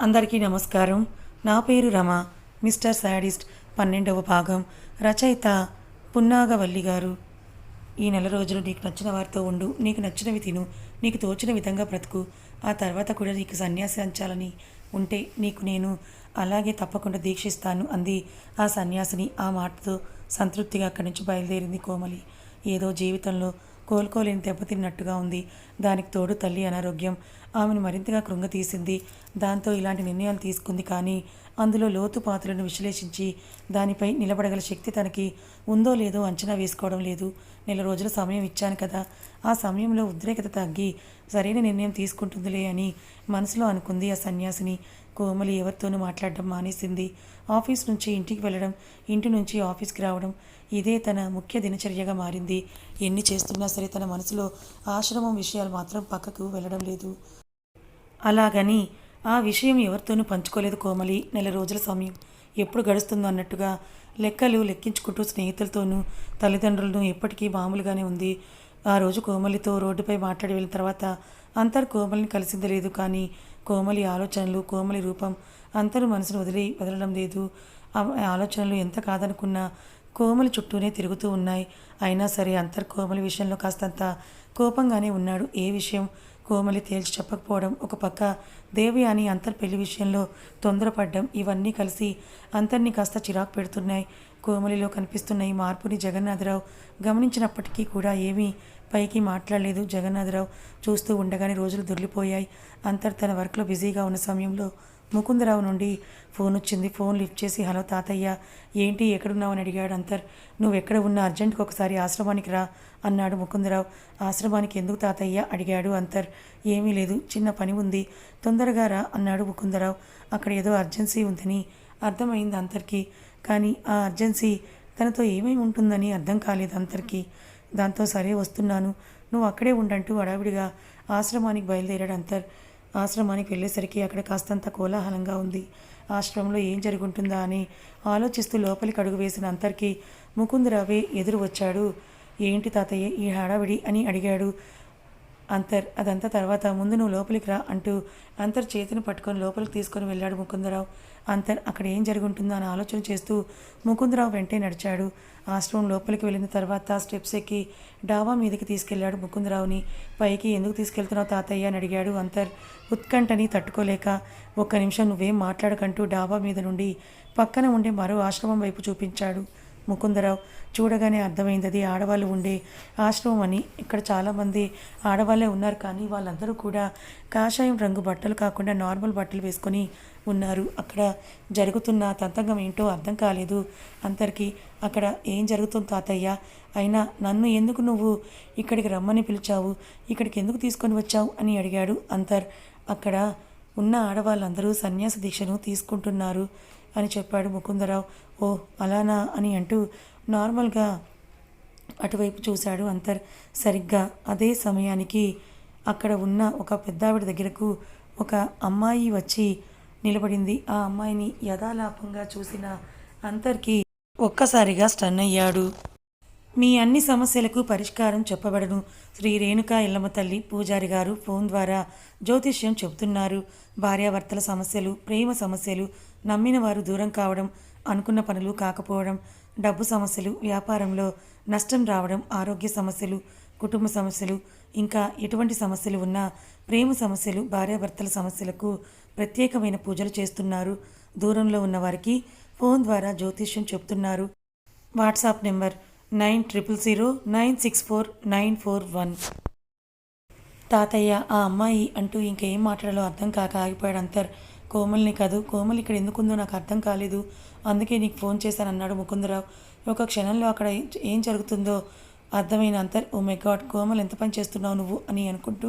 అందరికీ నమస్కారం. నా పేరు రమ. మిస్టర్ శాడిస్ట్ పన్నెండవ భాగం. రచయిత పున్నాగవల్లి గారు. ఈ నెల రోజులు నీకు నచ్చిన వారితో ఉండు. నీకు నచ్చినవి తిను. నీకు తోచిన విధంగా బ్రతుకు. ఆ తర్వాత కూడా నీకు సన్యాసి అంచాలని ఉంటే నీకు నేను అలాగే తప్పకుండా దీక్షిస్తాను అంది. ఆ సన్యాసిని ఆ మాటతో సంతృప్తిగా అక్కడి నుంచి బయలుదేరింది కోమలి. ఏదో జీవితంలో కోలుకోలేని దెబ్బతిన్నట్టుగా ఉంది. దానికి తోడు తల్లి అనారోగ్యం. ఆమెను మరింతగా కృంగతీసింది. దాంతో ఇలాంటి నిర్ణయాలు తీసుకుంది కానీ అందులో లోతు పాత్రలను విశ్లేషించి దానిపై నిలబడగల శక్తి తనకి ఉందో లేదో అంచనా వేసుకోవడం లేదు. నెల రోజుల సమయం ఇచ్చాను కదా. ఆ సమయంలో ఉద్రేకత తగ్గి సరైన నిర్ణయం తీసుకుంటుందిలే అని మనసులో అనుకుంది ఆ సన్యాసిని. కోమలి ఎవరితోనూ మాట్లాడడం మానేసింది. ఆఫీస్ నుంచి ఇంటికి వెళ్ళడం ఇంటి నుంచి ఆఫీస్కి రావడం ఇదే తన ముఖ్య దినచర్యగా మారింది. ఎన్ని చేస్తున్నా సరే తన మనసులో ఆశ్రమం విషయాలు మాత్రం పక్కకు వెళ్ళడం లేదు. అలాగని ఆ విషయం ఎవరితోనూ పంచుకోలేదు కోమలి. నెల రోజుల సమయం. ఎప్పుడు గడుస్తుందో అన్నట్టుగా లెక్కలు లెక్కించుకుంటూ స్నేహితులతోనూ తల్లిదండ్రులను ఎప్పటికీ మామూలుగానే ఉంది. ఆ రోజు కోమలితో రోడ్డుపై మాట్లాడి వెళ్ళిన తర్వాత అంతర్ కోమలిని కలిసింది లేదు కానీ కోమలి ఆలోచనలు కోమలి రూపం అంతరు మనసును వదిలి వదలడం లేదు. ఆ ఆలోచనలు ఎంత కాదనుకున్నా కోమలి చుట్టూనే తిరుగుతూ ఉన్నాయి. అయినా సరే అంతర్ కోమలి విషయంలో కాస్తంత కోపంగానే ఉన్నాడు. ఏ విషయం? కోమలి తేల్చి చెప్పకపోవడం ఒక పక్క దేవయాని అంతర్ పెళ్ళి విషయంలో తొందరపడ్డం ఇవన్నీ కలిసి అంతర్ని కాస్త చిరాకు పెడుతున్నాయి. కోమలిలో కనిపిస్తున్న ఈ మార్పుని జగన్నాథరావు గమనించినప్పటికీ కూడా ఏమీ పైకి మాట్లాడలేదు. జగన్నాథరావు చూస్తూ ఉండగానే రోజులు దొర్లిపోయాయి అంతర్ తన వర్క్లో బిజీగా ఉన్న సమయంలో ముకుందరావు నుండి ఫోన్ వచ్చింది ఫోన్ లిఫ్ట్ చేసి హలో తాతయ్య ఏంటి ఎక్కడున్నావు? అని అడిగాడు అంతర్. నువ్వు ఎక్కడ ఉన్నా అర్జెంట్కి ఒకసారి ఆశ్రమానికి రా అన్నాడు ముకుందరావు. ఆశ్రమానికి ఎందుకు తాతయ్య? అడిగాడు అంతర్. ఏమీ లేదు చిన్న పని ఉంది. తొందరగా రా అన్నాడు ముకుందరావు. అక్కడ ఏదో అర్జెన్సీ ఉందని అర్థమైంది అంతర్కి. కానీ ఆ అర్జెన్సీ తనతో ఏమేమి ఉంటుందని అర్థం కాలేదు అంతర్కి. దాంతో సరే వస్తున్నాను. నువ్వు అక్కడే ఉండంటూ హడావిడిగా ఆశ్రమానికి బయలుదేరాడు అంతర్. ఆశ్రమానికి వెళ్ళేసరికి అక్కడ కాస్తంత కోలాహలంగా ఉంది. ఆశ్రమంలో ఏం జరుగుంటుందా అని ఆలోచిస్తూ లోపలికి అడుగు వేసిన అంతర్కి ముకుందరావే ఎదురు వచ్చాడు. ఏంటి తాతయ్య ఈ హడావిడి? అని అడిగాడు. అంతర్ అదంతా తర్వాత. ముందు నువ్వు లోపలికి రా అంటూ అంతర్ చేతిని పట్టుకొని లోపలికి తీసుకొని వెళ్ళాడు ముకుందరావు. అంతర్ అక్కడ ఏం జరుగుంటుందో అని ఆలోచన చేస్తూ ముకుందరావు వెంటే నడిచాడు. ఆశ్రమం లోపలికి వెళ్ళిన తర్వాత స్టెప్స్ ఎక్కి డాబా మీదకి తీసుకెళ్ళాడు ముకుందరావుని. పైకి ఎందుకు తీసుకెళ్తున్నావు తాతయ్య అని అడిగాడు అంతర్. ఉత్కంఠని తట్టుకోలేక ఒక్క నిమిషం నువ్వేం మాట్లాడకంటూ డాబా మీద నుండి పక్కన ఉండే మరో ఆశ్రమం వైపు చూపించాడు ముకుందరావు. చూడగానే అర్థమైంది అది ఆడవాళ్ళు ఉండే ఆశ్రమం అని. ఇక్కడ చాలామంది ఆడవాళ్ళే ఉన్నారు కానీ వాళ్ళందరూ కూడా కాషాయం రంగు బట్టలు కాకుండా నార్మల్ బట్టలు వేసుకొని ఉన్నారు. అక్కడ జరుగుతున్న తంతంగం ఏంటో అర్థం కాలేదు. అందరికీ అక్కడ ఏం జరుగుతుంది తాతయ్య? అయినా నన్ను ఎందుకు నువ్వు ఇక్కడికి రమ్మని పిలిచావు? ఇక్కడికి ఎందుకు తీసుకొని వచ్చావు? అని అడిగాడు అంతర్. అక్కడ ఉన్న ఆడవాళ్ళందరూ సన్యాస దీక్షను తీసుకుంటున్నారు అని చెప్పాడు ముకుందరావు. ఓ అలానా? అని అంటూ నార్మల్గా అటువైపు చూశాడు అంతర్. సరిగ్గా అదే సమయానికి అక్కడ ఉన్న ఒక పెద్దావిడ దగ్గరకు ఒక అమ్మాయి వచ్చి నిలబడింది. ఆ అమ్మాయిని యథాలాపంగా చూసిన అంతర్కి ఒక్కసారిగా స్టన్ అయ్యాడు. మీ అన్ని సమస్యలకు పరిష్కారం చెప్పబడను. శ్రీ రేణుకా ఇల్లమ్మ తల్లి పూజారి గారు ఫోన్ ద్వారా జ్యోతిష్యం చెబుతున్నారు. భార్యాభర్తల సమస్యలు ప్రేమ సమస్యలు నమ్మిన వారు దూరం కావడం అనుకున్న పనులు కాకపోవడం డబ్బు సమస్యలు వ్యాపారంలో నష్టం రావడం ఆరోగ్య సమస్యలు కుటుంబ సమస్యలు ఇంకా ఎటువంటి సమస్యలు ఉన్నా ప్రేమ సమస్యలు భార్యాభర్తల సమస్యలకు ప్రత్యేకమైన పూజలు చేస్తున్నారు. దూరంలో ఉన్న వారికి ఫోన్ ద్వారా జ్యోతిష్యం చెప్తున్నారు. WhatsApp number nine triple zero nine six four nine four one. తాతయ్య ఆ అమ్మాయి అంటూ ఇంకేం మాట్లాడాలో అర్థం కాక ఆగిపోయాడు అంతర్. కోమల్ని కాదు కోమల్ ఇక్కడ ఎందుకుందో నాకు అర్థం కాలేదు. అందుకే నీకు ఫోన్ చేశాను అన్నాడు ముకుందరావు. ఒక క్షణంలో అక్కడ ఏం జరుగుతుందో అర్థమైన అంతర్ ఓ మై గాడ్ కోమల్ ఎంత పని చేస్తున్నావు నువ్వు? అని అనుకుంటూ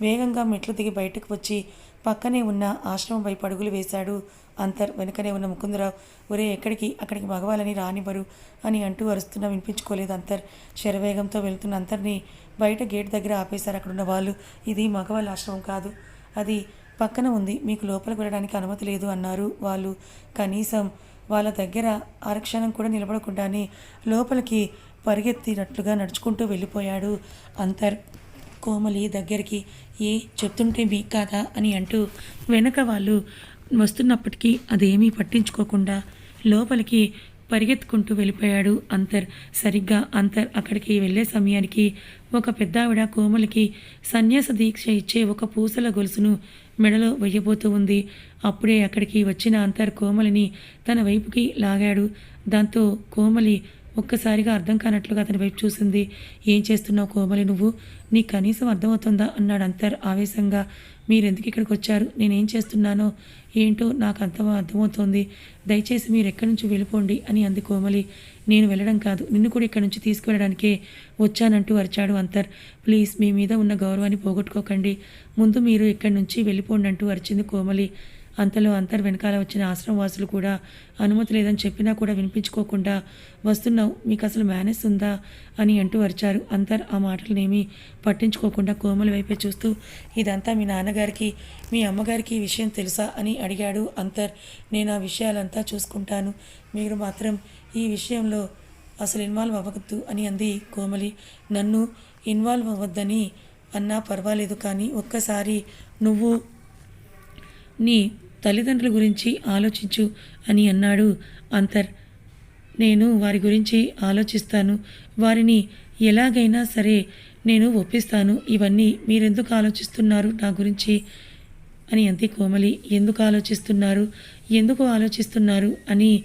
వేగంగా మెట్లు దిగి బయటకు వచ్చి పక్కనే ఉన్న ఆశ్రమం వైపు అడుగులు వేశాడు అంతర్. వెనుకనే ఉన్న ముకుందరావు ఒరే ఎక్కడికి? అక్కడికి మగవాళ్ళని రానివ్వరు అని అంటూ అరుస్తున్నా వినిపించుకోలేదు అంతర్. శరవేగంతో వెళ్తున్న అంతర్ని బయట గేట్ దగ్గర ఆపేశారు అక్కడున్న వాళ్ళు. ఇది మగవాళ్ళ ఆశ్రమం కాదు. అది పక్కన ఉంది. మీకు లోపలికి వెళ్ళడానికి అనుమతి లేదు అన్నారు వాళ్ళు. కనీసం వాళ్ళ దగ్గర ఆరక్షణం కూడా నిలబడకుండానే లోపలికి పరిగెత్తినట్లుగా నడుచుకుంటూ వెళ్ళిపోయాడు అంతర్. కోమలి దగ్గరికి ఏ చెప్తుంటే మీ కాదా? అని అంటూ వెనక వాళ్ళు వస్తున్నప్పటికీ అదేమీ పట్టించుకోకుండా లోపలికి పరిగెత్తుకుంటూ వెళ్ళిపోయాడు అంతర్. సరిగ్గా అంతర్ అక్కడికి వెళ్ళే సమయానికి ఒక పెద్దావిడ కోమలికి సన్యాస దీక్ష ఇచ్చే ఒక పూసల గొలుసును మెడలో వెయ్యబోతూ ఉంది. అప్పుడే అక్కడికి వచ్చిన అంతర్ కోమలిని తన వైపుకి లాగాడు. దాంతో కోమలి ఒక్కసారిగా అర్థం కానట్లుగా అతని వైపు చూసింది. ఏం చేస్తున్నావు కోమలి నువ్వు? నీకు కనీసం అర్థమవుతుందా? అన్నాడు అంతర్ ఆవేశంగా. మీరెందుకు ఇక్కడికి వచ్చారు? నేనేం చేస్తున్నానో? ఏంటో నాకు అర్థం అర్థమవుతోంది. దయచేసి మీరు ఎక్కడి నుంచి వెళ్ళిపోండి అని అంది కోమలి. నేను వెళ్ళడం కాదు. నిన్ను కూడా ఇక్కడి నుంచి తీసుకువెళ్ళడానికే వచ్చానంటూ అరిచాడు అంతర్. ప్లీజ్ మీ మీద ఉన్న గౌరవాన్ని పోగొట్టుకోకండి. ముందు మీరు ఇక్కడి నుంచి వెళ్ళిపోండి అంటూ అరిచింది కోమలి. అంతలో అంతర్ వెనకాల వచ్చిన ఆశ్రమవాసులు కూడా అనుమతి లేదని చెప్పినా కూడా వినిపించుకోకుండా వస్తున్నావు మీకు అసలు మేనేజ్ ఉందా? అని అంటూ అరిచారు. అంతర్ ఆ మాటలనేమీ పట్టించుకోకుండా కోమలి వైపే చూస్తూ ఇదంతా మీ నాన్నగారికి మీ అమ్మగారికి ఈ విషయం తెలుసా? అని అడిగాడు అంతర్. నేను ఆ విషయాలంతా చూసుకుంటాను. మీరు మాత్రం ఈ విషయంలో అసలు ఇన్వాల్వ్ అవ్వద్దు అని అంది కోమలి. నన్ను ఇన్వాల్వ్ అవ్వద్దని అన్నా పర్వాలేదు కానీ ఒక్కసారి నువ్వు నీ తల్లిదండ్రుల గురించి ఆలోచించు అని అన్నాడు అంతర్. నేను వారి గురించి ఆలోచిస్తాను. వారిని ఎలాగైనా సరే నేను ఒప్పిస్తాను. ఇవన్నీ మీరెందుకు ఆలోచిస్తున్నారు నా గురించి? అని అంతే కోమలి. ఎందుకు ఆలోచిస్తున్నారు? ఎందుకు ఆలోచిస్తున్నారు అని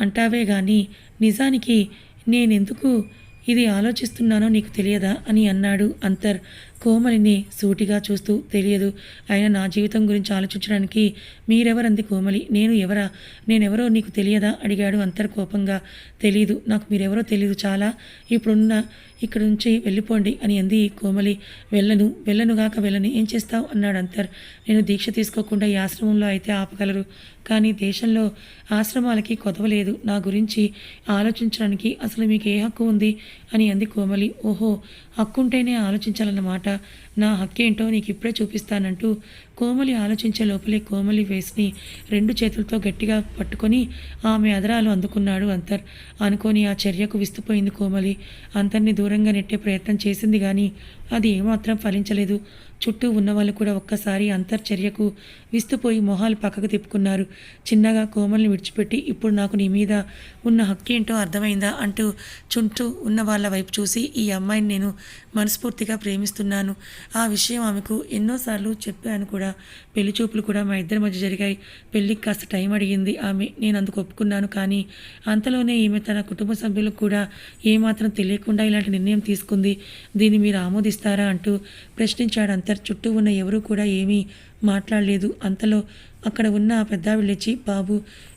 అంటావే కానీ నిజానికి నేనెందుకు ఇది ఆలోచిస్తున్నానో నీకు తెలియదా అని అన్నాడు అంతర్. కోమలిని సూటిగా చూస్తూ తెలియదు. ఆయన నా జీవితం గురించి ఆలోచించడానికి మీరెవరంది కోమలి? నేను ఎవరా? నేనెవరో నీకు తెలియదా? అడిగాడు అంతర్ కోపంగా. తెలీదు. నాకు మీరెవరో తెలియదు చాలా. ఇప్పుడున్న ఇక్కడ నుంచి వెళ్ళిపోండి అని అంది కోమలి. వెళ్ళను వెళ్ళనుగాక వెళ్ళను. ఏం చేస్తావు? అన్నాడు అంతర్. నేను దీక్ష తీసుకోకుండా ఈ ఆశ్రమంలో అయితే ఆపగలరు. కానీ దేశంలో ఆశ్రమాలకి కొదవలేదు నా గురించి ఆలోచించడానికి అసలు మీకు ఏ హక్కు ఉంది? అని అంది కోమలి. ఓహో హక్కుంటేనే ఆలోచించాలన్నమాట. నా హక్కేంటో నీకు ఇప్పుడే చూపిస్తానంటూ కోమలి ఆలోచించే లోపలే కోమలి వేస్ని రెండు చేతులతో గట్టిగా పట్టుకొని ఆమె అదరాలు అందుకున్నాడు అంతర్. అనుకొని ఆ చర్యకు విస్తుపోయింది కోమలి. అంతర్ని దూరంగా నెట్టే ప్రయత్నం చేసింది కానీ అది ఏమాత్రం ఫలించలేదు. చుట్టూ ఉన్నవాళ్ళు కూడా ఒక్కసారి అంతర్చర్యకు విస్తుపోయి మొహాలు పక్కకు తిప్పుకున్నారు. చిన్నగా కోమల్ని విడిచిపెట్టి ఇప్పుడు నాకు నీ మీద ఉన్న హక్కేంటో అర్థమైందా? అంటూ చుట్టూ ఉన్న వాళ్ళ వైపు చూసి ఈ అమ్మాయిని నేను మనస్ఫూర్తిగా ప్రేమిస్తున్నాను. ఆ విషయం ఆమెకు ఎన్నోసార్లు చెప్పాను కూడా. పెళ్ళి చూపులు కూడా మా ఇద్దరి మధ్య జరిగాయి. పెళ్ళికి కాస్త టైం అడిగింది ఆమె. నేను అందుకు ఒప్పుకున్నాను కానీ అంతలోనే ఈమె తన కుటుంబ సభ్యులకు కూడా ఏమాత్రం తెలియకుండా ఇలాంటి నిర్ణయం తీసుకుంది. దీన్ని మీరు ఆమోదిస్తారా? అంటూ ప్రశ్నించాడు అంతర్ చుట్టూ ఉన్న ఎవరూ కూడా ఏమీ మాట్లాడలేదు. అంతలో అక్కడ ఉన్న ఆ పెద్దావిడ లేచి బాబు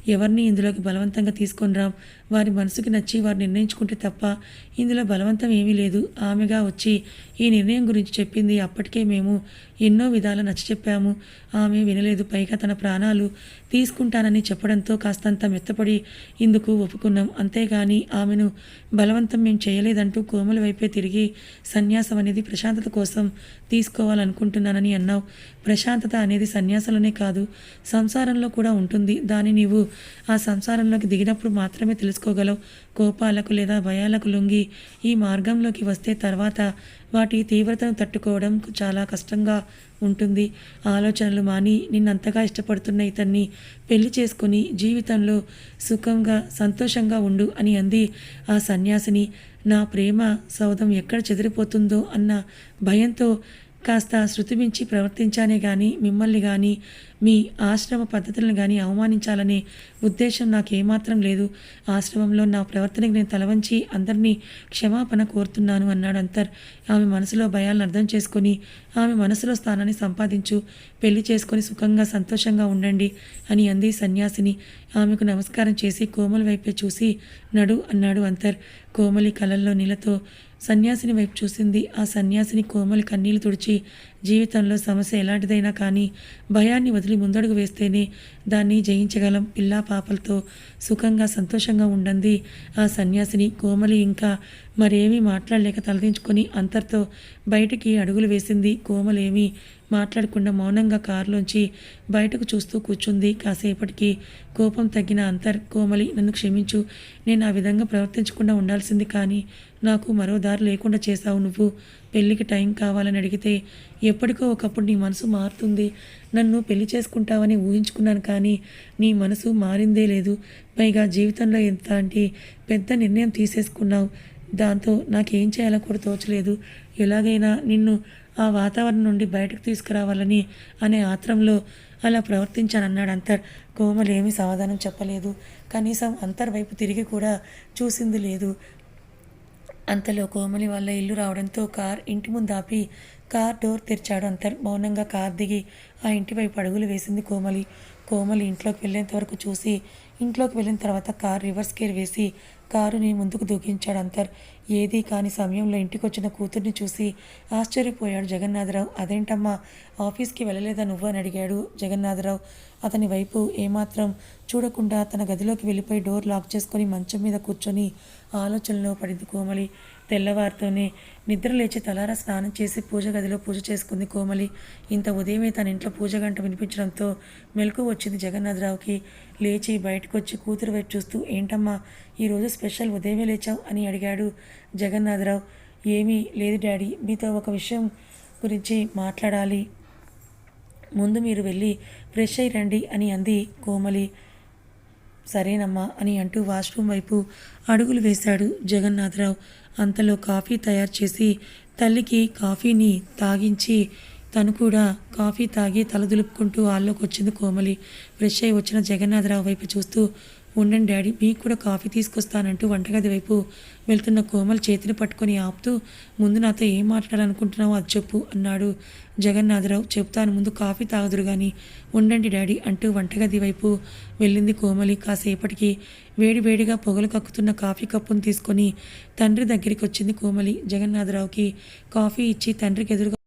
ఎవరిని ఇందులోకి బలవంతంగా తీసుకొని రాం. వారి మనసుకి నచ్చి వారు నిర్ణయించుకుంటే తప్ప ఇందులో బలవంతం ఏమీ లేదు. ఆమెగా వచ్చి ఈ నిర్ణయం గురించి చెప్పింది. అప్పటికే మేము ఎన్నో విధాల నచ్చచెప్పాము ఆమె వినలేదు. పైగా తన ప్రాణాలు తీసుకుంటానని చెప్పడంతో కాస్తంత మెత్తపడి ఇందుకు ఒప్పుకున్నాం. అంతేగాని ఆమెను బలవంతం మేము చేయలేదంటూ కోమల వైపే తిరిగి సన్యాసం అనేది ప్రశాంతత కోసం తీసుకోవాలనుకుంటున్నానని అన్నావు. ప్రశాంతత అనేది సన్యాసంలోనే కాదు సంసారంలో కూడా ఉంటుంది. దాని నీవు ఆ సంసారంలోకి దిగినప్పుడు మాత్రమే తెలుసుకోగలవు. కోపాలకు లేదా భయాలకు లొంగి ఈ మార్గంలోకి వస్తే తర్వాత వాటి తీవ్రతను తట్టుకోవడం చాలా కష్టంగా ఉంటుంది. ఆలోచనలు మాని నిన్నంతగా ఇష్టపడుతున్న ఇతన్ని పెళ్ళి చేసుకుని జీవితంలో సుఖంగా సంతోషంగా ఉండు అని అంది ఆ సన్యాసిని. నా ప్రేమ సౌధం ఎక్కడ చెదిరిపోతుందో అన్న భయంతో కాస్త శృతిమించి ప్రవర్తించానే కానీ మిమ్మల్ని కానీ మీ ఆశ్రమ పద్ధతులను కానీ అవమానించాలనే ఉద్దేశం నాకు ఏమాత్రం లేదు. ఆశ్రమంలో నా ప్రవర్తనకి నేను తలవంచి అందరినీ క్షమాపణ కోరుతున్నాను అన్నాడు అంతర్. ఆమె మనసులో భయాలను అర్థం చేసుకొని ఆమె మనసులో స్థానాన్ని సంపాదించు పెళ్ళి చేసుకొని సుఖంగా సంతోషంగా ఉండండి అని అంది సన్యాసిని. ఆమెకు నమస్కారం చేసి కోమలి వైపే చూసి నడు అన్నాడు అంతర్. కోమలి కలల్లో నీళ్ళతో సన్యాసిని వైపు చూసింది. ఆ సన్యాసిని కోమలి కన్నీళ్ళు తుడిచి జీవితంలో సమస్య ఎలాంటిదైనా కానీ భయాన్ని పద్ధతిని ముందడుగు వేస్తేనే దాన్ని జయించగలం. పిల్లా పాపలతో సుఖంగా సంతోషంగా ఉండండి ఆ సన్యాసిని కోమలి ఇంకా మరేమీ మాట్లాడలేక తలదించుకొని అంతర్తో బయటికి అడుగులు వేసింది. కోమలేమి మాట్లాడకుండా మౌనంగా కారులోంచి బయటకు చూస్తూ కూర్చుంది. కాసేపటికి కోపం తగ్గిన అంతర్ కోమలి నన్ను క్షమించు. నేను ఆ విధంగా ప్రవర్తించకుండా ఉండాల్సింది కానీ నాకు మరో దారి లేకుండా చేశావు నువ్వు. పెళ్ళికి టైం కావాలని అడిగితే ఎప్పటికో ఒకప్పుడు నీ మనసు మారుతుంది. నన్ను పెళ్ళి చేసుకుంటావని ఊహించుకున్నాను కానీ నీ మనసు మారిందే లేదు. పైగా జీవితంలో ఎంత అంటే పెద్ద నిర్ణయం తీసేసుకున్నావు. దాంతో నాకేం చేయాలో కూడా తోచలేదు. ఎలాగైనా నిన్ను ఆ వాతావరణం నుండి బయటకు తీసుకురావాలని అనే ఆత్రంలో అలా ప్రవర్తించానన్నాడు అంతర్. కోమలు ఏమీ సమాధానం చెప్పలేదు. కనీసం అంతర్ వైపు తిరిగి కూడా చూసింది లేదు. అంతలో కోమలి వాళ్ళ ఇల్లు రావడంతో కార్ ఇంటి ముందు ఆపి కార్ డోర్ తెరిచాడు అంతర్. మౌనంగా కార్ దిగి ఆ ఇంటి వైపు అడుగులు వేసింది కోమలి. కోమలి ఇంట్లోకి వెళ్ళేంత వరకు చూసి ఇంట్లోకి వెళ్ళిన తర్వాత కార్ రివర్స్ గేర్ వేసి కారుని ముందుకు దూకించాడు అంతర్. ఏదీ కాని సమయంలో ఇంటికి వచ్చిన కూతుర్ని చూసి ఆశ్చర్యపోయాడు జగన్నాథరావు. అదేంటమ్మా ఆఫీస్కి వెళ్ళలేదా నువ్వు? అని అడిగాడు జగన్నాథరావు. అతని వైపు ఏమాత్రం చూడకుండా తన గదిలోకి వెళ్ళిపోయి డోర్ లాక్ చేసుకొని మంచం మీద కూర్చొని ఆలోచనలో పడింది కోమలి. తెల్లవారితోనే నిద్ర లేచి తలారా స్నానం చేసి పూజ గదిలో పూజ చేసుకుంది కోమలి. ఇంత ఉదయమే తన ఇంట్లో పూజ గంట వినిపించడంతో మెలకు వచ్చింది జగన్నాథరావుకి. లేచి బయటకు వచ్చి కూతురు వైపు చూస్తూ ఏంటమ్మా ఈరోజు స్పెషల్ ఉదయమే లేచావు? అని అడిగాడు జగన్నాథరావు. ఏమీ లేదు డాడీ మీతో ఒక విషయం గురించి మాట్లాడాలి. ముందు మీరు వెళ్ళి ఫ్రెష్ అయ్యి రండి అని అంది కోమలి. సరేనమ్మా అని అంటూ వాష్రూమ్ వైపు అడుగులు వేశాడు జగన్నాథరావు. అంతలో కాఫీ తయారు చేసి తల్లికి కాఫీని తాగించి తను కూడా కాఫీ తాగి తలదులుపుకుంటూ హాల్లోకి వచ్చింది కోమలి. ఫ్రెష్ అయి వచ్చిన జగన్నాథరావు వైపు చూస్తూ ఉండండి డాడీ మీకు కూడా కాఫీ తీసుకొస్తానంటూ వంటగది వైపు వెళ్తున్న కోమల్ చేతిని పట్టుకొని ఆపుతూ ముందు నాతో ఏం మాట్లాడాలనుకుంటున్నావో అది చెప్పు అన్నాడు. జగన్నాథరావు చెప్తాను ముందు కాఫీ తాగుదురు కానీ ఉండండి డాడీ అంటూ వంటగది వైపు వెళ్ళింది కోమలి. కాసేపటికి వేడి వేడిగా పొగలు కక్కుతున్న కాఫీ కప్పును తీసుకొని తండ్రి దగ్గరికి వచ్చింది కోమలి. జగన్నాథరావుకి కాఫీ ఇచ్చి తండ్రికి ఎదురుగా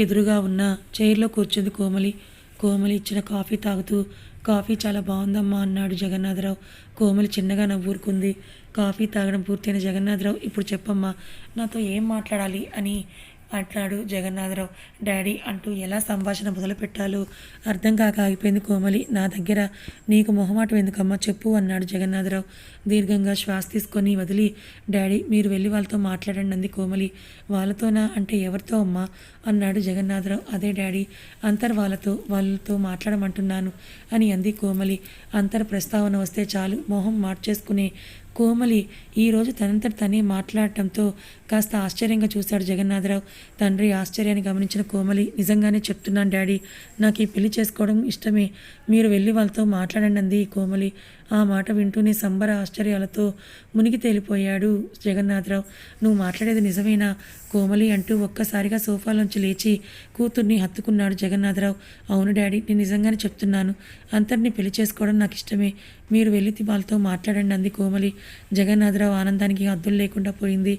ఎదురుగా ఉన్న చైర్లో కూర్చుంది కోమలి. కోమలి ఇచ్చిన కాఫీ తాగుతూ కాఫీ చాలా బాగుందమ్మా అన్నాడు జగన్నాథరావు. కోమలి చిన్నగా నవ్వూరుకుంది. కాఫీ తాగడం పూర్తయిన జగన్నాథరావు ఇప్పుడు చెప్పమ్మా నాతో ఏం మాట్లాడాలి? అని అంటున్నాడు జగన్నాథరావు. డాడీ అంటూ ఎలా సంభాషణ మొదలు పెట్టాలో అర్థం కాక ఆగిపోయింది కోమలి. నా దగ్గర నీకు మొహమాటం ఎందుకమ్మా చెప్పు అన్నాడు జగన్నాథరావు. దీర్ఘంగా శ్వాస తీసుకొని వదిలి డాడీ మీరు వెళ్ళి వాళ్ళతో మాట్లాడండి అంది కోమలి. వాళ్ళతోనా అంటే ఎవరితో అమ్మా? అన్నాడు జగన్నాథరావు. అదే డాడీ అంతర్ వాళ్ళతో వాళ్ళతో మాట్లాడమంటున్నాను అని అంది కోమలి. అంతర్ ప్రస్తావన వస్తే చాలు మొహం మార్చేసుకునే కోమలి ఈరోజు తనంతట తనే మాట్లాడటంతో కాస్త ఆశ్చర్యంగా చూశాడు జగన్నాథరావు. తండ్రి ఆశ్చర్యాన్ని గమనించిన కోమలి నిజంగానే చెప్తున్నాను డాడీ నాకు ఈ పెళ్ళి చేసుకోవడం ఇష్టమే. మీరు వెళ్ళి వాళ్ళతో మాట్లాడండి అంది కోమలి. ఆ మాట వింటూనే సంబర ఆశ్చర్యాలతో మునిగి తేలిపోయాడు జగన్నాథరావు. నువ్వు మాట్లాడేది నిజమేనా? కోమలి అంటూ ఒక్కసారిగా సోఫాలోంచి లేచి కూతుర్ని హత్తుకున్నాడు జగన్నాథరావు. అవును డాడీ నేను నిజంగానే చెప్తున్నాను. అంతర్ని పెళ్ళి చేసుకోవడం నాకు ఇష్టమే. మీరు వెళ్ళి వాళ్ళతో మాట్లాడండి అంది కోమలి. జగన్నాథరావు ఆనందానికి హద్దులు లేకుండా పోయింది.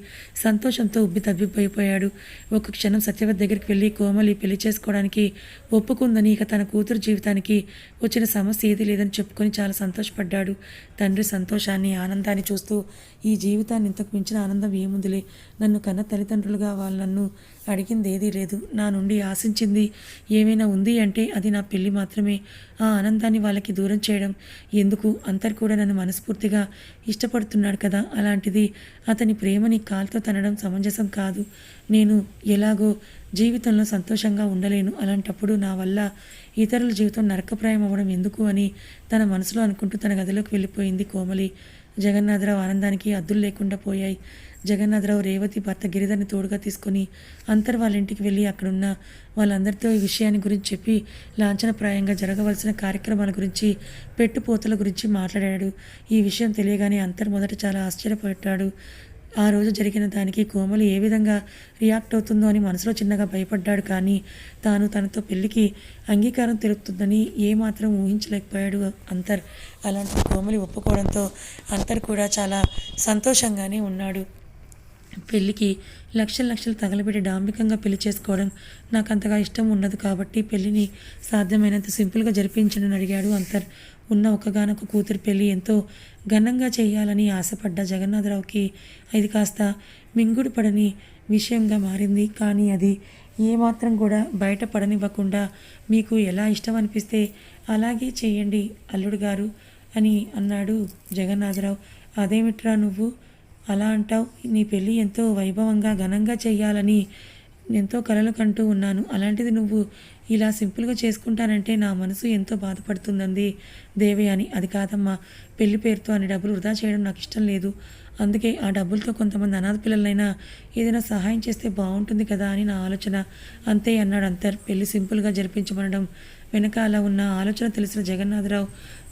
సంతోషంతో ఉబ్బి తబ్బిపోయిపోయాడు ఒక క్షణం సత్యవతి దగ్గరికి వెళ్ళి కోమలి పెళ్ళి చేసుకోవడానికి ఒప్పుకుందని ఇక తన కూతురు జీవితానికి వచ్చిన సమస్య ఏది లేదని చెప్పుకొని చాలా సంతోషపడ్డాడు. తండ్రి సంతోషాన్ని ఆనందాన్ని చూస్తూ ఈ జీవితాన్ని ఇంతకు మించిన ఆనందం ఏముందిలే. నన్ను కన్న తల్లిదండ్రులుగా వాళ్ళు నన్ను అడిగింది ఏదీ లేదు. నా నుండి ఆశించింది ఏమైనా ఉంది అంటే అది నా పెళ్ళి మాత్రమే. ఆ ఆనందాన్ని వాళ్ళకి దూరం చేయడం ఎందుకు? అంతర్ కూడా నన్ను మనస్ఫూర్తిగా ఇష్టపడుతున్నాడు కదా అలాంటిది. అతని ప్రేమని కాల్తో తనడం సమంజసం కాదు. నేను ఎలాగో జీవితంలో సంతోషంగా ఉండలేను. అలాంటప్పుడు నా వల్ల ఇతరుల జీవితం నరకప్రాయం అవ్వడం ఎందుకు అని తన మనసులో అనుకుంటూ తన గదిలోకి వెళ్ళిపోయింది కోమలి. జగన్నాథరావు ఆనందానికి అద్దులు లేకుండా పోయాయి. జగన్నాథరావు రేవతి భర్త గిరిధర్ని తోడుగా తీసుకొని అంతర్ వాళ్ళ ఇంటికి వెళ్ళి అక్కడున్న వాళ్ళందరితో ఈ విషయాన్ని గురించి చెప్పి లాంఛనప్రాయంగా జరగవలసిన కార్యక్రమాల గురించి పెట్టుపోతల గురించి మాట్లాడాడు. ఈ విషయం తెలియగానే అంతర్ మొదట చాలా ఆశ్చర్యపడ్డాడు. ఆ రోజు జరిగిన దానికి కోమలి ఏ విధంగా రియాక్ట్ అవుతుందో అని మనసులో చిన్నగా భయపడ్డాడు కానీ తాను తనతో పెళ్ళికి అంగీకారం తెలుపుతుందని ఏమాత్రం ఊహించలేకపోయాడు అంతర్. అలాంటి కోమలి ఒప్పుకోవడంతో అంతర్ కూడా చాలా సంతోషంగానే ఉన్నాడు. పెళ్ళికి లక్షల లక్షలు తగలబెట్టి డాంబికంగా పెళ్ళి చేసుకోవడం నాకు అంతగా ఇష్టం ఉండదు కాబట్టి పెళ్ళిని సాధ్యమైనంత సింపుల్గా జరిపించండి అడిగాడు అంతర్. ఉన్న ఒకగానొక కూతురు పెళ్ళి ఎంతో ఘనంగా చేయాలని ఆశపడ్డ జగన్నాథరావుకి అది కాస్త మింగుడు పడని విషయంగా మారింది. కానీ అది ఏమాత్రం కూడా బయట పడనివ్వకుండా మీకు ఎలా ఇష్టం అనిపిస్తే అలాగే చేయండి అల్లుడు గారు అని అన్నాడు జగన్నాథరావు. అదేమిట్రా నువ్వు? అలా అంటావు. నీ పెళ్ళి ఎంతో వైభవంగా ఘనంగా చెయ్యాలని ఎంతో కలలు కంటూ ఉన్నాను. అలాంటిది నువ్వు ఇలా సింపుల్గా చేసుకుంటానంటే నా మనసు ఎంతో బాధపడుతుందంది దేవయాని అది కాదమ్మా. పెళ్ళి పేరుతో అని డబ్బులు వృధా చేయడం నాకు ఇష్టం లేదు. అందుకే ఆ డబ్బులతో కొంతమంది అనాథ పిల్లలైనా ఏదైనా సహాయం చేస్తే బాగుంటుంది కదా అని నా ఆలోచన. అంతే అన్నాడు అంతర్. పెళ్ళి సింపుల్గా జరిపించమనడం వెనకాల ఉన్న ఆలోచన తెలిసిన జగన్నాథరావు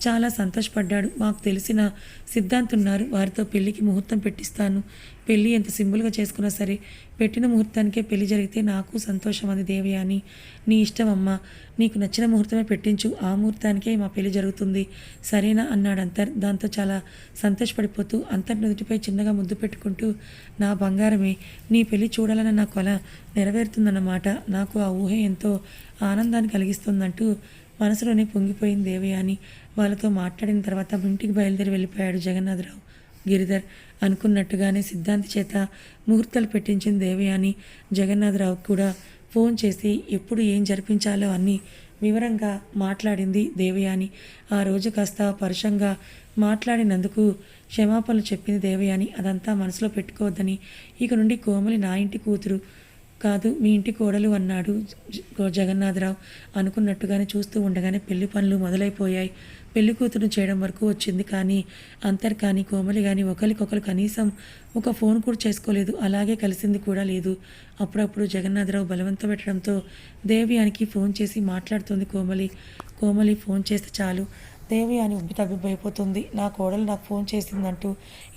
చాలా సంతోషపడ్డాడు. మాకు తెలిసిన సిద్ధాంత్ ఉన్నారు. వారితో పెళ్ళికి ముహూర్తం పెట్టిస్తాను. పెళ్ళి ఎంత సింపుల్గా చేసుకున్నా సరే పెట్టిన ముహూర్తానికే పెళ్ళి జరిగితే నాకు సంతోషం అది అని నీ ఇష్టం అమ్మా. నీకు నచ్చిన ముహూర్తమే పెట్టించు. ఆ ముహూర్తానికే మా పెళ్ళి జరుగుతుంది. సరేనా? అన్నాడు అంతర్. దాంతో చాలా సంతోషపడిపోతూ అంతర్ నుదుటిపై చిన్నగా ముద్దు పెట్టుకుంటూ నా బంగారమే నీ పెళ్ళి చూడాలన్న నా కొల నెరవేరుతుందన్నమాట. నాకు ఆ ఊహ ఎంతో ఆనందాన్ని కలిగిస్తుందంటూ మనసులోనే పొంగిపోయింది దేవయాని. వాళ్ళతో మాట్లాడిన తర్వాత ఇంటికి బయలుదేరి వెళ్ళిపోయాడు జగన్నాథరావు. గిరిధర్ అనుకున్నట్టుగానే సిద్ధాంతి చేత ముహూర్తాలు పెట్టించిన దేవయాని జగన్నాథరావు కూడా ఫోన్ చేసి ఎప్పుడు ఏం జరిపించాలో అని వివరంగా మాట్లాడింది దేవయాని. ఆ రోజు కాస్త పరుషంగా మాట్లాడినందుకు క్షమాపణలు చెప్పింది దేవయాని. అదంతా మనసులో పెట్టుకోవద్దని. ఇక నుండి కోమలి నా ఇంటి కూతురు కాదు మీ ఇంటి కోడలు అన్నాడు జగన్నాథరావు. అనుకున్నట్టుగానే చూస్తూ ఉండగానే పెళ్ళి పనులు మొదలైపోయాయి. పెళ్ళి కూతురు చేయడం వరకు వచ్చింది కానీ అంతర్ కానీ కోమలి కానీ ఒకరికొకరు కనీసం ఒక ఫోన్ కూడా చేసుకోలేదు. అలాగే కలిసింది కూడా లేదు. అప్పుడప్పుడు జగన్నాథరావు బలవంత పెట్టడంతో దేవ్యానికి ఫోన్ చేసి మాట్లాడుతుంది కోమలి. కోమలి ఫోన్ చేస్తే చాలు. దేవి అని ఉబ్బి తబ్బిబ్బైపోతుంది నా కోడలు నాకు ఫోన్ చేసిందంటూ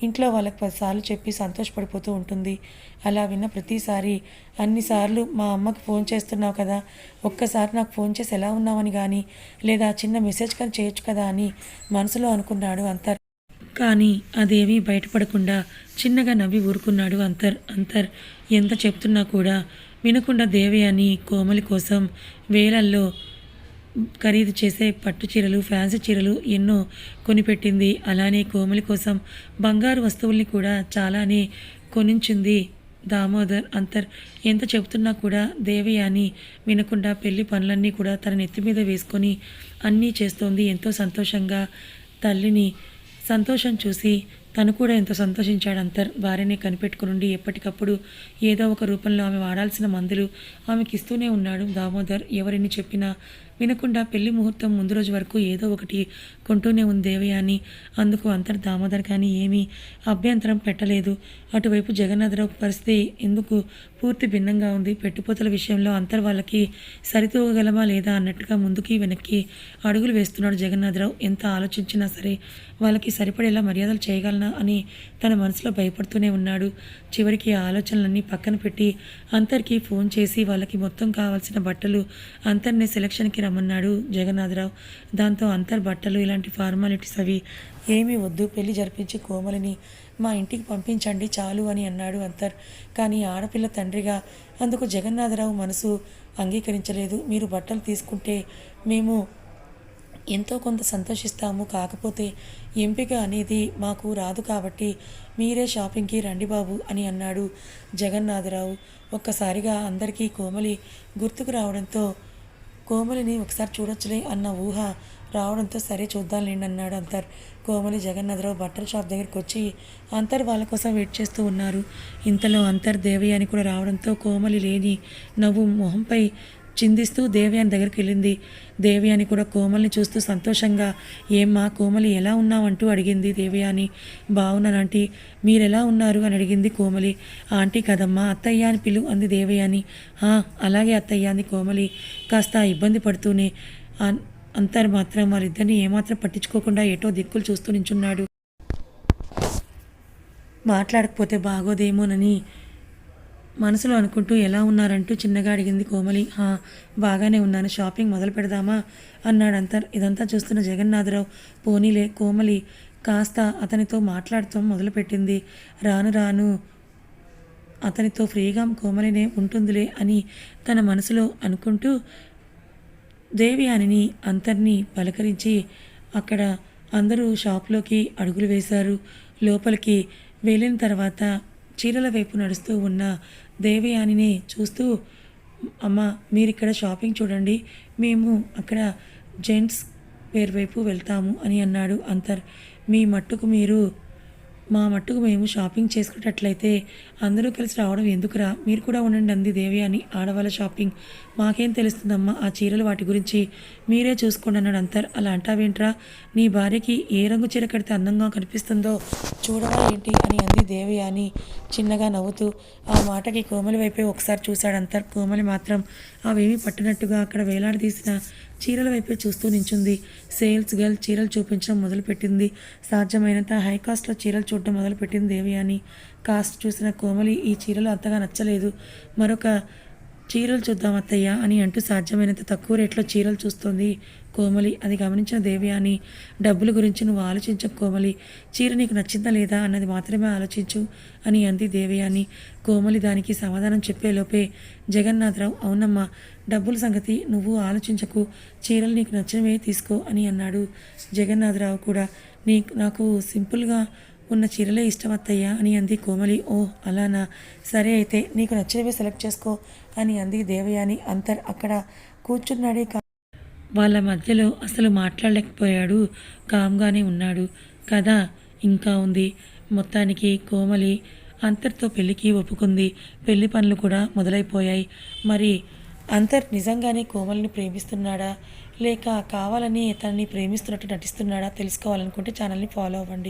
ఇంట్లో వాళ్ళకి పదిసార్లు చెప్పి సంతోషపడిపోతూ ఉంటుంది. అలా విన్న ప్రతిసారి అన్నిసార్లు మా అమ్మకి ఫోన్ చేస్తున్నావు కదా ఒక్కసారి నాకు ఫోన్ చేసి ఎలా ఉన్నామని కానీ లేదా చిన్న మెసేజ్ కానీ చేయొచ్చు కదా అని మనసులో అనుకున్నాడు అంతర్. కానీ అదేమీ బయటపడకుండా చిన్నగా నవ్వి ఊరుకున్నాడు అంతర్. అంతర్ ఎంత చెప్తున్నా కూడా వినకుండా దేవి అని కోమలి కోసం వేలల్లో ఖరీదు చేసే పట్టు చీరలు ఫ్యాన్సీ చీరలు ఎన్నో కొనిపెట్టింది. అలానే కోమలి కోసం బంగారు వస్తువుల్ని కూడా చాలానే కొనించింది దామోదర్ అంతర్. ఎంత చెబుతున్నా కూడా దేవయాని వినకుండా పెళ్ళి పనులన్నీ కూడా తన నెత్తి మీద వేసుకొని అన్నీ చేస్తోంది. ఎంతో సంతోషంగా తల్లిని సంతోషం చూసి తను కూడా ఎంతో సంతోషించాడు అంతర్. భార్యనే కనిపెట్టుకునుండి ఎప్పటికప్పుడు ఏదో ఒక రూపంలో ఆమె వాడాల్సిన మందులు ఆమెకి ఇస్తూనే ఉన్నాడు దామోదర్. ఎవరిని చెప్పినా వినకుండా పెళ్ళి ముహూర్తం ముందు రోజు వరకు ఏదో ఒకటి కొంటూనే ఉంది దేవయాని. అందుకు అంతర్ దామోదర్ కానీ ఏమీ అభ్యంతరం పెట్టలేదు. అటువైపు జగన్నాథరావు పరిస్థితి ఎందుకు పూర్తి భిన్నంగా ఉంది? పెట్టుపోతల విషయంలో అంతర్ వాళ్ళకి సరితూగలమా లేదా అన్నట్టుగా ముందుకి వెనక్కి అడుగులు వేస్తున్నాడు జగన్నాథరావు. ఎంత ఆలోచించినా సరే వాళ్ళకి సరిపడేలా మర్యాదలు చేయగలనా అని తన మనసులో భయపడుతూనే ఉన్నాడు. చివరికి ఆ ఆలోచనలన్నీ పక్కన పెట్టి అంతర్కి ఫోన్ చేసి వాళ్ళకి మొత్తం కావాల్సిన బట్టలు అంతర్ని సెలక్షన్కి రమ్మన్నాడు జగన్నాథరావు. దాంతో అంతర్ బట్టలు ఇలాంటి ఫార్మాలిటీస్ అవి ఏమీ వద్దు పెళ్ళి జరిపించి కోమలిని మా ఇంటికి పంపించండి చాలు అని అన్నాడు అంతర్. కానీ ఆడపిల్ల తండ్రిగా అందుకు జగన్నాథరావు మనసు అంగీకరించలేదు. మీరు బట్టలు తీసుకుంటే మేము ఎంతో కొంత సంతోషిస్తాము. కాకపోతే ఎంపిక అనేది మాకు రాదు కాబట్టి మీరే షాపింగ్కి రండి బాబు అని అన్నాడు జగన్నాథరావు. ఒక్కసారిగా అందరికీ కోమలి గుర్తుకు రావడంతో కోమలిని ఒకసారి చూడొచ్చులే అన్న ఊహ రావడంతో సరే చూద్దాంలేండి అన్నాడు అంతర్. కోమలి జగన్నాథరావు బట్టల షాప్ దగ్గరికి వచ్చి అంతర్ వాళ్ళ కోసం వెయిట్ చేస్తూ ఉన్నారు. ఇంతలో అంతర్ దేవయాని కూడా రావడంతో కోమలి లేని నవ్వు మొహంపై చిందిస్తూ దేవయాని దగ్గరికి వెళ్ళింది. దేవయాని కూడా కోమల్ని చూస్తూ సంతోషంగా ఏమ్మా కోమలి ఎలా ఉన్నావంటూ అడిగింది దేవయాని. బాగున్నానంటీ మీరెలా ఉన్నారు? అని అడిగింది కోమలి. ఆంటీ కదమ్మా అత్తయ్య అని పిలు అంది దేవయాని. అలాగే అత్తయ్య అంది కోమలి. కాస్త ఇబ్బంది పడుతూనే "అన్- అంతర్ మాత్రం వారిద్దరిని ఏమాత్రం పట్టించుకోకుండా ఏటో దిక్కులు చూస్తూ నించున్నాడు. మాట్లాడకపోతే బాగోదేమోనని మనసులో అనుకుంటూ ఎలా ఉన్నారంటూ చిన్నగా అడిగింది కోమలి. హా బాగానే ఉన్నాను. షాపింగ్ మొదలు పెడదామా? అన్నాడు ఇదంతా చూస్తున్న జగన్నాథరావు. పోనీలే కోమలి కాస్త అతనితో మాట్లాడటం మొదలుపెట్టింది. రాను రాను అతనితో ఫ్రీగా కోమలినే ఉంటుందిలే అని తన మనసులో అనుకుంటూ దేవయానిని అంతర్ని పలకరించి అక్కడ అందరూ షాప్లోకి అడుగులు వేశారు. లోపలికి వెళ్ళిన తర్వాత చీరల వైపు నడుస్తూ ఉన్న దేవయానిని చూస్తూ అమ్మ మీరు ఇక్కడ షాపింగ్ చూడండి. మేము అక్కడ జెంట్స్ వేర్ వైపు వెళ్తాము అని అన్నాడు అంతర్. మీ మట్టుకు మీరు మా మట్టుకు మేము షాపింగ్ చేసుకున్నట్లయితే అందరూ కలిసి రావడం ఎందుకురా? మీరు కూడా ఉండండి అంది దేవి అని ఆడవాళ్ళ షాపింగ్. మాకేం తెలుస్తుందమ్మా ఆ చీరలు వాటి గురించి? మీరే చూసుకోండి అన్నాడు అంతర్. అలా అంటావేంట్రా? నీ భార్యకి ఏ రంగు చీర కడితే అందంగా కనిపిస్తుందో చూడవా ఏంటి అని అంది దేవి అని చిన్నగా నవ్వుతూ. ఆ మాటకి కోమలి వైపే ఒకసారి చూశాడు అంతర్. కోమలి మాత్రం అవేమీ పట్టినట్టుగా అక్కడ వేలాడదీసిన చీరల వైపే చూస్తూ నించుంది. సేల్స్ గర్ల్ చీరలు చూపించడం మొదలుపెట్టింది. సాధ్యమైనంత హై కాస్ట్లో చీరలు చూడడం మొదలుపెట్టింది దేవి అని కాస్ట్ చూసిన కోమలి ఈ చీరలు అంతగా నచ్చలేదు. మరొక చీరలు చూద్దాం అత్తయ్య అని అంటూ సాధ్యమైనంత తక్కువ రేట్లో చీరలు చూస్తోంది కోమలి. అది గమనించిన దేవి అని డబ్బుల గురించి నువ్వు ఆలోచించు కోమలి. చీర నీకు నచ్చిందా లేదా అన్నది మాత్రమే ఆలోచించు అని అంది దేవి అని. కోమలి దానికి సమాధానం చెప్పేలోపే జగన్నాథరావు అవునమ్మా డబ్బుల సంగతి నువ్వు ఆలోచించకు చీరలు నీకు నచ్చినవే తీసుకో అని అన్నాడు జగన్నాథరావు కూడా. నీ నాకు సింపుల్గా ఉన్న చీరలే ఇష్టం అత్తయ్య అని అంది కోమలి. ఓ అలానా? సరే అయితే నీకు నచ్చినవి సెలెక్ట్ చేసుకో అని అంది దేవయాని. అంతర్ అక్కడ కూర్చున్నాడే కా వాళ్ళ మధ్యలో అసలు మాట్లాడలేకపోయాడు. కామ్గానే ఉన్నాడు. కదా ఇంకా ఉంది. మొత్తానికి కోమలి అంతర్తో పెళ్ళికి ఒప్పుకుంది. పెళ్ళి పనులు కూడా మొదలైపోయాయి. మరి అంతర్ నిజంగానే కోమలిని ప్రేమిస్తున్నాడా? లేక కావాలని తనని ప్రేమిస్తున్నట్టు నటిస్తున్నాడా? తెలుసుకోవాలనుకుంటే ఛానల్ని ఫాలో అవ్వండి.